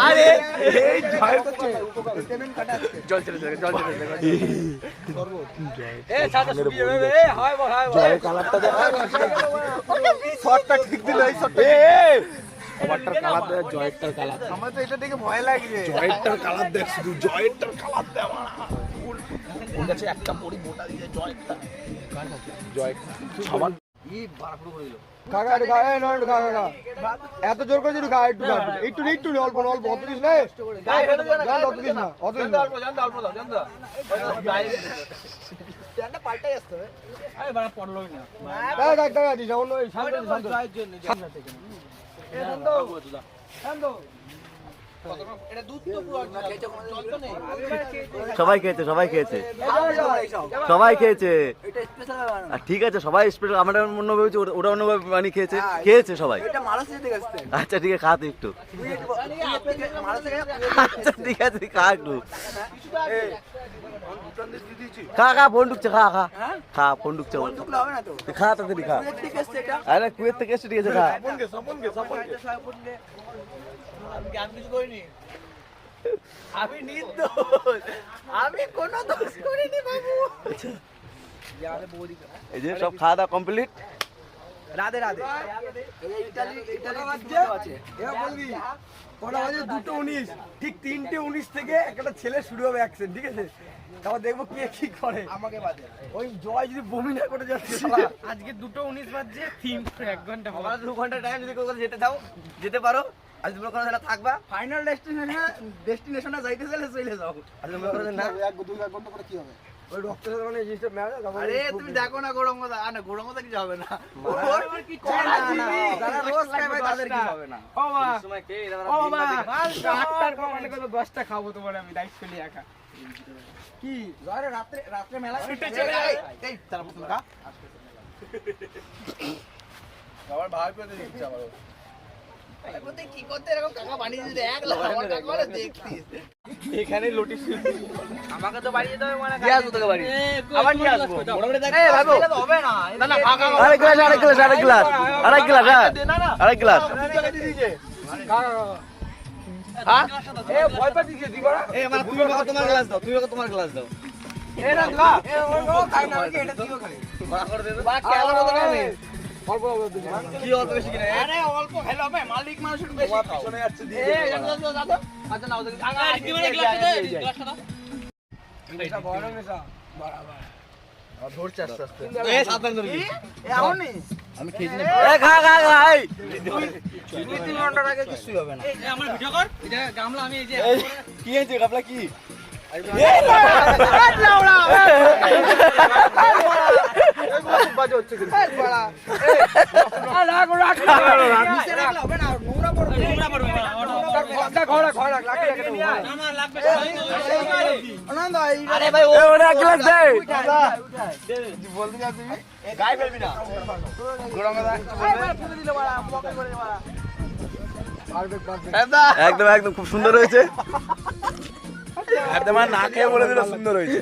আরে এই জয় করছে জল চলে যাবে জল চলে যাবে এ ছাতা শুকিয়ে যাবে এ হাই বল হাই বল জয়ের কালারটা দেখ। শটটা ঠিক দিল এই শটটা এ ওভারটার কালার দেখ জয়েরটার কালার আমার তো এটা দেখে ভয় লাগছে। জয়েরটার কালার দেখ শুধু জয়েরটার কালার দেখ ওর কাছে একটা পরি মোটা দিয়ে জয়েরটা এত জোর করে একটু একটু খা। একটু নে, একটু নে, অল্প অল্প। অত না। পাল্টাই আসতে হবে। আরে বাড়া পড়লোই না। অন্য এই জয়ের জন্য সবাই খেয়েছে সবাই খেয়েছে। সবাই খেয়েছে। এটা স্পেশাল বানানো। আর ঠিক আছে সবাই স্পেশাল আমরা অন্য ভেবেছি ওরা অন্য বানিয়ে খেয়েছে। খেয়েছে সবাই। এটা মারাস থেকে আসছে। আচ্ছা ঠিক আছে খাতে একটু। আচ্ছা ঠিক আছে খা একটু। খা খা ফোন ঢুকছে খা খা খা ফোন ঢুকছে খা তাড়াতাড়ি খা আরে কুয়েত থেকে এসে ঠিক আছে খা আমি নির্দোষ আমি কোনো দোষ করিনি বাবু এই যে সব খাওয়া দাওয়া কমপ্লিট রাধে রাধে কটা বাজে দুটো উনিশ ঠিক তিনটে উনিশ থেকে একটা ছেলে শুরু হবে অ্যাকশন ঠিক আছে? তারপর দেখব কে কি করে। আমাকে বাদে। ওই জয় যদি বমি না করে যাচ্ছে আজকে দুটো উনিশ বাজছে থিম এক ঘণ্টা আমার দু ঘণ্টা টাইম যদি কোথাও যেতে দাও যেতে পারো। আজ তুমি কোনো জায়গায় থাকবা। ফাইনাল ডেস্টিনেশনে ডেস্টিনেশনে যাইতে চাইলে চলে যাও। কোনো না। এক দুই এক ঘণ্টা করে কি হবে? ওই রক্ত মানে জিনিসটা তারপর আরে তুমি দেখো না গৌরঙ্গদা। আর না গৌরঙ্গদা কিছু হবে না। যারা রোজ খায় ভাই তাদের কিছু হবে না। ও বাবা, ও বাবা, আটটার কমান্ডে কত দশটা খাব তোমার আমি দায়িত্ব নিয়ে একা। কি? জয়রে রাত্রে রাত্রে মেলা ছুটে চলে। এই তারা প্রথম খা। আবার ভাই পেতে দিচ্ছে আবার। কি করতে এরকম কাকা বানিয়ে দিতে এক আমার কাকা বলে দেখতিস এখানে লোটিস আমাকে তো বাড়ি যেতে হবে মানে দিয়ে আসব তোকে বাড়ি আবার নিয়ে আসব মোটামুটি দেখ এই ভাইবো হবে না না না কাকা আরেক গ্লাস আরেক গ্লাস আরেক গ্লাস আরেক গ্লাস হ্যাঁ আরেক গ্লাস এ ভয় পাচ্ছি যে দিবারা এই আমার তুমি আমাকে তোমার গ্লাস দাও তুমি আমাকে তোমার গ্লাস দাও এ না খা এ ও খাই না এটা দিও খালি বাড়া করে দে বা খেলা মতো দিবি কি অল্প বেশি কিনা আরে অল্প খেলে হবে মালিক মানুষ একটু বেশি পিছনে যাচ্ছে দিয়ে এ যাও যাও যাও যাও আচ্ছা নাও দেখি আগা এটা বড় মেশা ধরছে আস্তে আস্তে এ সাবধান ধরবি এ আমনি আমি খেয়েছি এ খা খা খা এই দুই তিন ঘণ্টার আগে কিছুই হবে না আমার ভিডিও কর এটা গামলা আমি এই যে কি হয়েছে কাপলা কি একদম একদম খুব সুন্দর হয়েছে। একদম না খেয়ে বলে দিল সুন্দর হয়েছে।